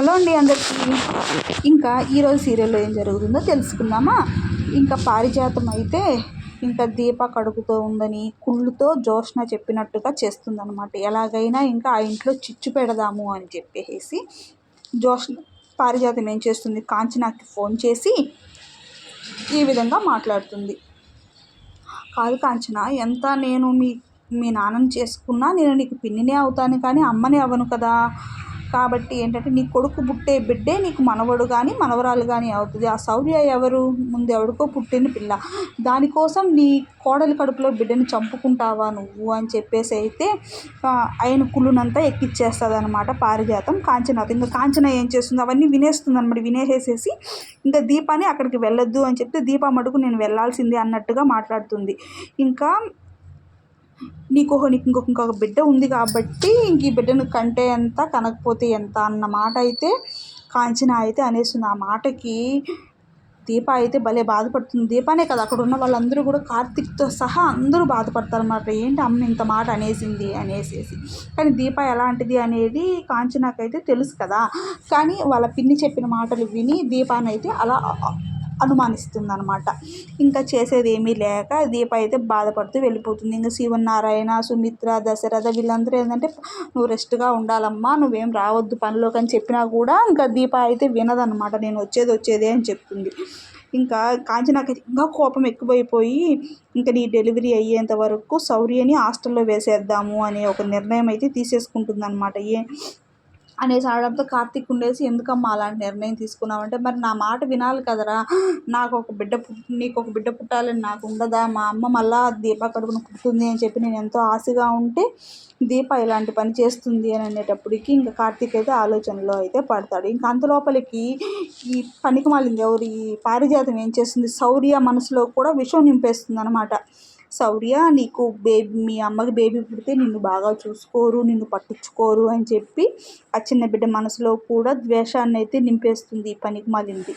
Hello అండి అందరికీ. ఇంకా ఈరోజు సీరియల్లో ఏం జరుగుతుందో తెలుసుకుందామా? ఇంకా పారిజాతం అయితే ఇంకా దీప కడుపుతో ఉందని కుళ్ళుతో జోష్న చెప్పినట్టుగా చేస్తుందనమాట ఎలాగైనా ఇంకా ఆ ఇంట్లో చిచ్చు పెడదాము అని చెప్పేసి జోష్న పారిజాతం ఏం చేస్తుంది? కాంచనాకి ఫోన్ చేసి ఈ విధంగా మాట్లాడుతుంది. కాదు కాంచన ఎంత నేను మీ మీ నాన్నని చేసుకున్నా నేను నీకు పిన్నినే అవుతాను కానీ అమ్మని అవ్వను కదా. కాబట్టి ఏంటంటే నీ కొడుకు పుట్టే బిడ్డే నీకు మనవడు కానీ మనవరాలు కానీ అవుతుంది. ఆ శౌర్య ఎవరు? ముందు ఎవరికో పుట్టిన పిల్ల. దానికోసం నీ కోడలి కడుపులో బిడ్డని చంపుకుంటావా నువ్వు అని చెప్పేసి అయితే ఆయన కుళ్ళునంతా ఎక్కిచ్చేస్తుంది అనమాట పారిజాతం కాంచన ఇంకా కాంచన ఏం చేస్తుంది? అవన్నీ వినేస్తుంది అనమాట వినేసేసేసి ఇంకా దీపాన్ని అక్కడికి వెళ్ళొద్దు అని చెప్తే దీప మటుకు నేను వెళ్ళాల్సిందే అన్నట్టుగా మాట్లాడుతుంది. ఇంకా నీకు నీకు ఇంకొక ఇంకొక బిడ్డ ఉంది కాబట్టి ఇంక ఈ బిడ్డను కంటే ఎంత కనకపోతే ఎంత అన్న మాట అయితే కాంచన అయితే అనేసింది ఆ మాటకి దీప అయితే భలే బాధపడుతుంది. దీపానే కదా అక్కడ ఉన్న వాళ్ళందరూ కూడా కార్తిక్తో సహా అందరూ బాధపడతారు అన్నమాట. ఏంటి అమ్మ ఇంత మాట అనేసింది అనేసేసి. కానీ దీప ఎలాంటిది అనేది కాంచనాకైతే తెలుసు కదా. కానీ వాళ్ళ పిన్ని చెప్పిన మాటలు విని దీపానైతే అలా అనుమానిస్తుంది అనమాట ఇంకా చేసేది ఏమీ లేక దీప అయితే బాధపడుతూ వెళ్ళిపోతుంది. ఇంకా శివనారాయణ సుమిత్ర దశరథ వీళ్ళందరూ ఏంటంటే నువ్వు రెస్ట్గా ఉండాలమ్మా నువ్వేం రావద్దు పనిలోకి అని చెప్పినా కూడా ఇంకా దీప అయితే వినదనమాట నేను వచ్చేది వచ్చేదే అని చెప్తుంది. ఇంకా కాంచనాకి ఇంకా కోపం ఎక్కువైపోయి ఇంకా నీ డెలివరీ అయ్యేంత వరకు సౌర్యని హాస్టల్లో వేసేద్దాము అనే ఒక నిర్ణయం అయితే తీసేసుకుంటుంది అనమాట ఏ అనేసి అనడంతో కార్తీక్ ఉండేసి ఎందుకమ్మా అలాంటి నిర్ణయం తీసుకున్నావంటే మరి నా మాట వినాలి కదరా. నాకు ఒక బిడ్డ నీకు ఒక బిడ్డ పుట్టాలని నాకు ఉండదా? మా అమ్మ మళ్ళా దీప కడుపున పుట్టింది అని చెప్పి నేను ఎంతో ఆశగా ఉంటే దీప ఇలాంటి పని చేస్తుంది అని అనేటప్పటికి ఇంకా కార్తీక్ అయితే ఆలోచనలో అయితే పడతాడు. ఇంకా అంత లోపలికి ఈ పనికి మాలింది ఎవరు? ఈ పారిజాతం ఏం చేస్తుంది? శౌర్య మనసులో కూడా విషం నింపేస్తుంది అనమాట శౌర్య నీకు బేబీ మీ అమ్మకి బేబీ పుడితే నిన్ను బాగా చూసుకోరు నిన్ను పట్టించుకోరు అని చెప్పి ఆ చిన్న బిడ్డ మనసులో కూడా ద్వేషాన్ని అయితే నింపేస్తుంది ఈ పనికి మాలింది.